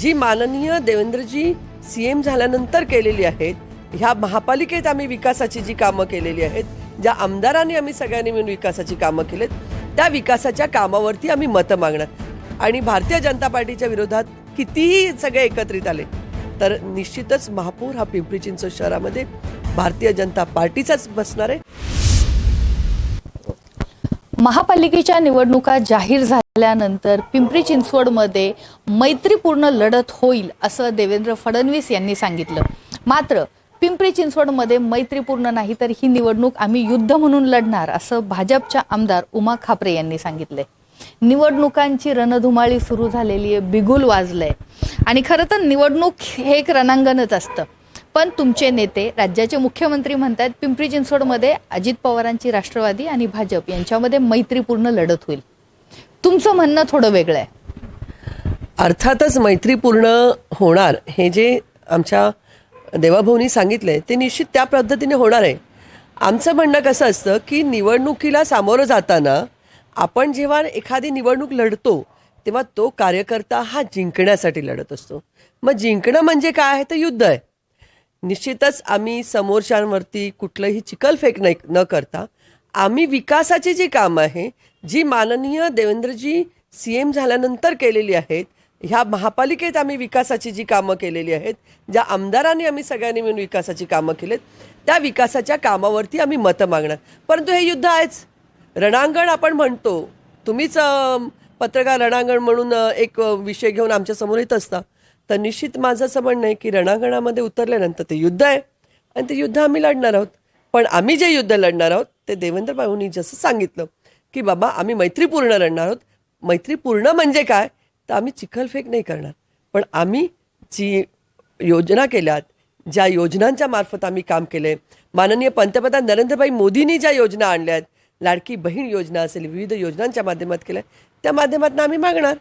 जी माननीय देवेंद्रजी C M झाल्यानंतर केलेली आहेत ह्या महापालिकेत आम्ही विकासाची जी कामं केलेली आहेत ज्या आमदारांनी आम्ही सगळ्यांनी मिळून विकासाची कामं केलेत त्या विकासाच्या कामावरती आम्ही मतं मागणार. आणि भारतीय जनता पार्टीच्या विरोधात कितीही सगळे एकत्रित आले तर निश्चितच महापौर हा पिंपरी चिंचवड शहरामध्ये भारतीय जनता पार्टीचाच बसणार आहे. महापालिकेच्या निवडणुका जाहीर झाल्या. झाल्यानंतर पिंपरी चिंचवडमध्ये मैत्रीपूर्ण लढत होईल असं देवेंद्र फडणवीस यांनी सांगितलं. मात्र पिंपरी चिंचवडमध्ये मैत्रीपूर्ण नाही तर ही निवडणूक आम्ही युद्ध म्हणून लढणार असं भाजपच्या आमदार उमा खापरे यांनी सांगितले निवडणुकांची रणधुमाळी सुरू झालेली आहे बिगुल वाजलंय. आणि खरं तर निवडणूक हे एक रणांगणच असतं. पण तुमचे नेते राज्याचे मुख्यमंत्री म्हणतात पिंपरी चिंचवडमध्ये अजित पवारांची राष्ट्रवादी आणि भाजप यांच्यामध्ये मैत्रीपूर्ण लढत होईल. तुमचं म्हणणं थोडं वेगळं आहे. अर्थातच मैत्रीपूर्ण होणार हे जे आमच्या देवाभाऊनी सांगितलंय ते निश्चित त्या पद्धतीने होणार आहे. आमचं म्हणणं कसं असतं की निवडणुकीला सामोरं जाताना आपण जेव्हा एखादी निवडणूक लढतो तेव्हा तो कार्यकर्ता हा जिंकण्यासाठी लढत असतो. मग जिंकणं म्हणजे काय आहे? तर युद्ध आहे. निश्चितच आम्ही समोरच्यांवरती कुठलंही चिकलफेक नाही न करता आम्ही विकासाचे जे काम आहे जी माननीय देवेंद्रजी सी एम झाल्यानंतर केलेली आहेत ह्या महापालिकेत आम्ही विकासाची जी कामं केलेली आहेत ज्या आमदारांनी आम्ही सगळ्यांनी मिळून विकासाची कामं केलेत त्या विकासाच्या कामावरती आम्ही मतं मागणार. परंतु हे युद्ध आहेच. रणांगण आपण म्हणतो तुम्हीच पत्रकार रणांगण म्हणून एक विषय घेऊन आमच्यासमोर येत असता तर निश्चित माझं असं म्हणणं आहे की रणांगणामध्ये उतरल्यानंतर ते युद्ध आहे आणि ते युद्ध आम्ही लढणार आहोत. पण आम्ही जे युद्ध लढणार आहोत ते देवेंद्र भाऊंनी जसं सांगितलं की बाबा आम्ही मैत्रीपूर्ण लढणार आहोत. मैत्रीपूर्ण म्हणजे काय? तर आम्ही चिखलफेक नाही करणार. पण आम्ही जी योजना केल्यात ज्या योजनांच्या मार्फत आम्ही काम केलंय माननीय पंतप्रधान नरेंद्रभाई मोदींनी ज्या योजना आणल्या आहेत लाडकी बहीण योजना असेल विविध योजनांच्या माध्यमात केल्या त्या माध्यमातून आम्ही मागणार.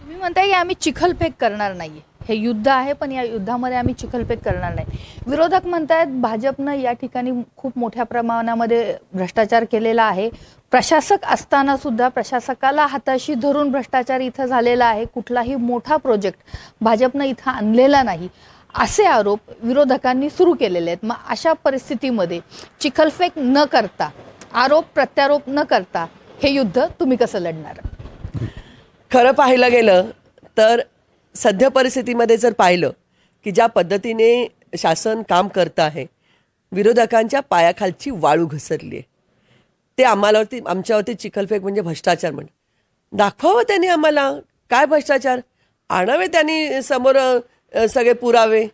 तुम्ही म्हणताय की आम्ही चिखलफेक करणार नाहीये. हे युद्ध आहे पण या युद्धामध्ये आम्ही चिखलफेक करणार नाही. विरोधक म्हणतायत भाजपनं या ठिकाणी खूप मोठ्या प्रमाणामध्ये भ्रष्टाचार केलेला आहे. प्रशासक असताना सुद्धा प्रशासकाला हाताशी धरून भ्रष्टाचार इथं झालेला आहे. कुठलाही मोठा प्रोजेक्ट भाजपनं इथं आणलेला नाही. असे आरोप विरोधकांनी सुरू केलेले आहेत. मग अशा परिस्थितीमध्ये चिखलफेक न करता आरोप प्रत्यारोप न करता हे युद्ध तुम्ही कसं लढणार? खरं पाहायला गेलं तर सध्या परिस्थितीमध्ये जर पाहिलं की ज्या पद्धतीने शासन काम करतं आहे विरोधकांच्या पायाखालची वाळू घसरली आहे ते आम्हालावरती आमच्यावरती चिखलफेक म्हणजे भ्रष्टाचार म्हण. दाखवावं त्यांनी आम्हाला. काय भ्रष्टाचार? आणावे त्यांनी समोर सगळे पुरावे.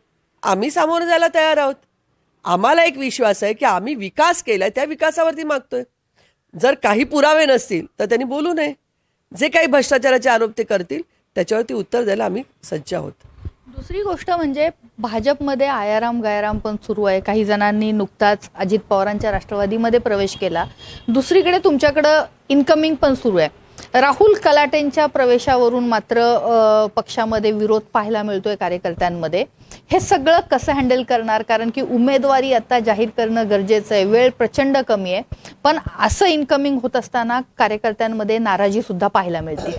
आम्ही सामोरं जायला तयार आहोत. आम्हाला एक विश्वास आहे की आम्ही विकास केलाय त्या विकासावरती मागतोय. जर काही पुरावे नसतील तर त्यांनी बोलू नये. जे काही भ्रष्टाचाराचे आरोप ते करतील त्याच्यावरती उत्तर द्यायला आम्ही सज्ज आहोत. दुसरी गोष्ट म्हणजे भाजपमध्ये आयाराम गायराम पण सुरू आहे. काही जणांनी नुकताच अजित पवारांच्या राष्ट्रवादीमध्ये प्रवेश केला. दुसरीकडे तुमच्याकडं इन्कमिंग पण सुरू आहे. राहुल कलाटेंच्या प्रवेशावरून मात्र पक्षामध्ये विरोध पाहायला मिळतोय कार्यकर्त्यांमध्ये. हे सगळं कसं हँडल करणार? कारण की उमेदवारी आता जाहीर करणं गरजेचं आहे. वेळ प्रचंड कमी आहे. पण असं इन्कमिंग होत असताना कार्यकर्त्यांमध्ये नाराजी सुद्धा पाहायला मिळते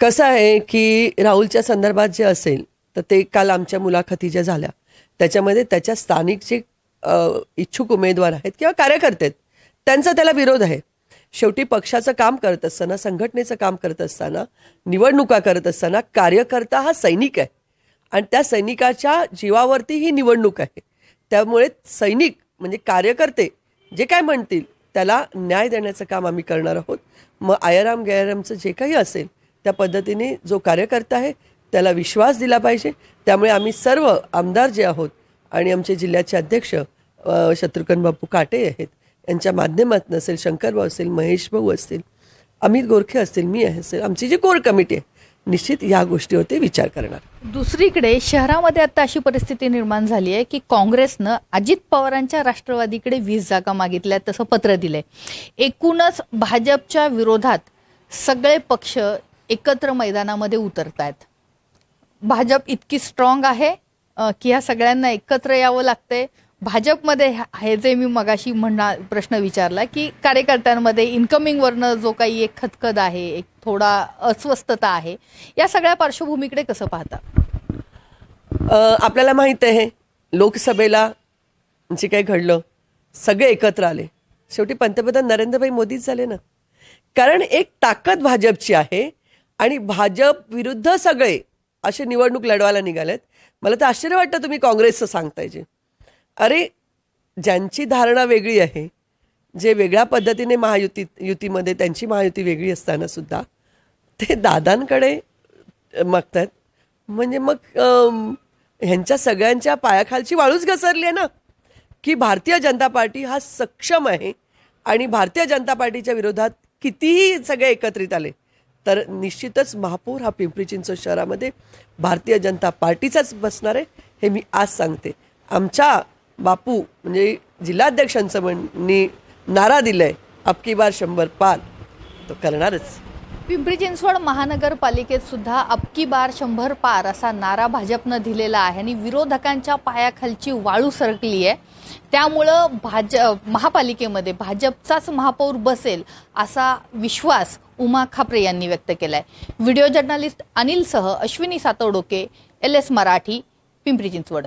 कसं आहे की राहुलच्या संदर्भात जे असेल तर ते काल आमच्या मुलाखती ज्या झाल्या त्याच्यामध्ये त्याच्या स्थानिक जे इच्छुक उमेदवार आहेत किंवा कार्यकर्ते आहेत त्यांचा त्याला विरोध आहे. शेवटी पक्षाचं काम करत असताना संघटनेचं काम करत असताना निवडणुका करत असताना कार्यकर्ता हा सैनिक आहे. आणि त्या सैनिकाच्या जीवावरती ही निवडणूक आहे. त्यामुळे सैनिक म्हणजे कार्यकर्ते जे काय म्हणतील त्याला न्याय देण्याचं काम आम्ही करणार आहोत. मग आयाराम गयारामचं जे काही असेल त्या पद्धतीने जो कार्यकर्ता आहे त्याला विश्वास दिला पाहिजे. त्यामुळे आम्ही सर्व आमदार जे आहोत आणि आमचे जिल्ह्याचे अध्यक्ष शत्रुघ्न बापू काटे आहेत. यांच्या माध्यमातून असेल शंकरभाऊ असेल महेश भाऊ असतील अमित गोरखे असतील मी असेल आमची जी कोर कमिटी आहे निश्चित या गोष्टीवरती विचार करणार. दुसरीकडे शहरामध्ये आता अशी परिस्थिती निर्माण झाली आहे की काँग्रेसनं अजित पवारांच्या राष्ट्रवादीकडे वीस जागा मागितल्या तसं पत्र दिलंय. एकूणच भाजपच्या विरोधात सगळे पक्ष एकत्र मैदानामध्ये उतरत आहेत भाजप इतकी स्ट्रॉंग आहे की ह्या सगळ्यांना एकत्र यावं लागतंय. भाजपमध्ये हे जे मी मगाशी म्हणा प्रश्न विचारला की कार्यकर्त्यांमध्ये इन्कमिंगवरनं जो काही एक खतखत आहे एक थोडा अस्वस्थता आहे या सगळ्या पार्श्वभूमीकडे कसं पाहता? आपल्याला माहीत आहे लोकसभेला जे काही घडलं सगळे एकत्र आले. शेवटी पंतप्रधान नरेंद्रभाई मोदीच झाले ना. कारण एक ताकद भाजपची आहे आणि भाजप विरुद्ध सगळे असे निवडणूक लढवायला निघालेत. मला तर आश्चर्य वाटतं तुम्ही काँग्रेसचं सांगताय जे. अरे ज्यांची धारणा वेगळी आहे जे वेगळ्या पद्धतीने महायुतीत युतीमध्ये त्यांची महायुती वेगळी असताना सुद्धा ते दादांकडे मागतात म्हणजे मग ह्यांच्या सगळ्यांच्या पायाखालची वाळूच घसरली आहे ना? की भारतीय जनता पार्टी हा सक्षम आहे आणि भारतीय जनता पार्टीच्या विरोधात कितीही सगळे एकत्रित आले तर निश्चितच महापौर हा पिंपरी चिंचवड शहरामध्ये भारतीय जनता पार्टीचाच बसणार आहे हे मी आज सांगते. आमच्या बापू म्हणजे जिल्हाध्यक्षांचं म्हणणी नारा दिलाय अबकी बार शंभर पार तो करणारच. पिंपरी चिंचवड महानगरपालिकेत सुद्धा अबकी बार शंभर पार असा नारा भाजपनं दिलेला आहे आणि विरोधकांच्या पायाखालची वाळू सरकली आहे. त्यामुळं भाज महापालिकेमध्ये भाजपचाच महापौर बसेल असा विश्वास उमा खापरे यांनी व्यक्त केलाय. व्हिडिओ जर्नलिस्ट अनिलसह अश्विनी सातवडोके एल एस मराठी पिंपरी चिंचवड.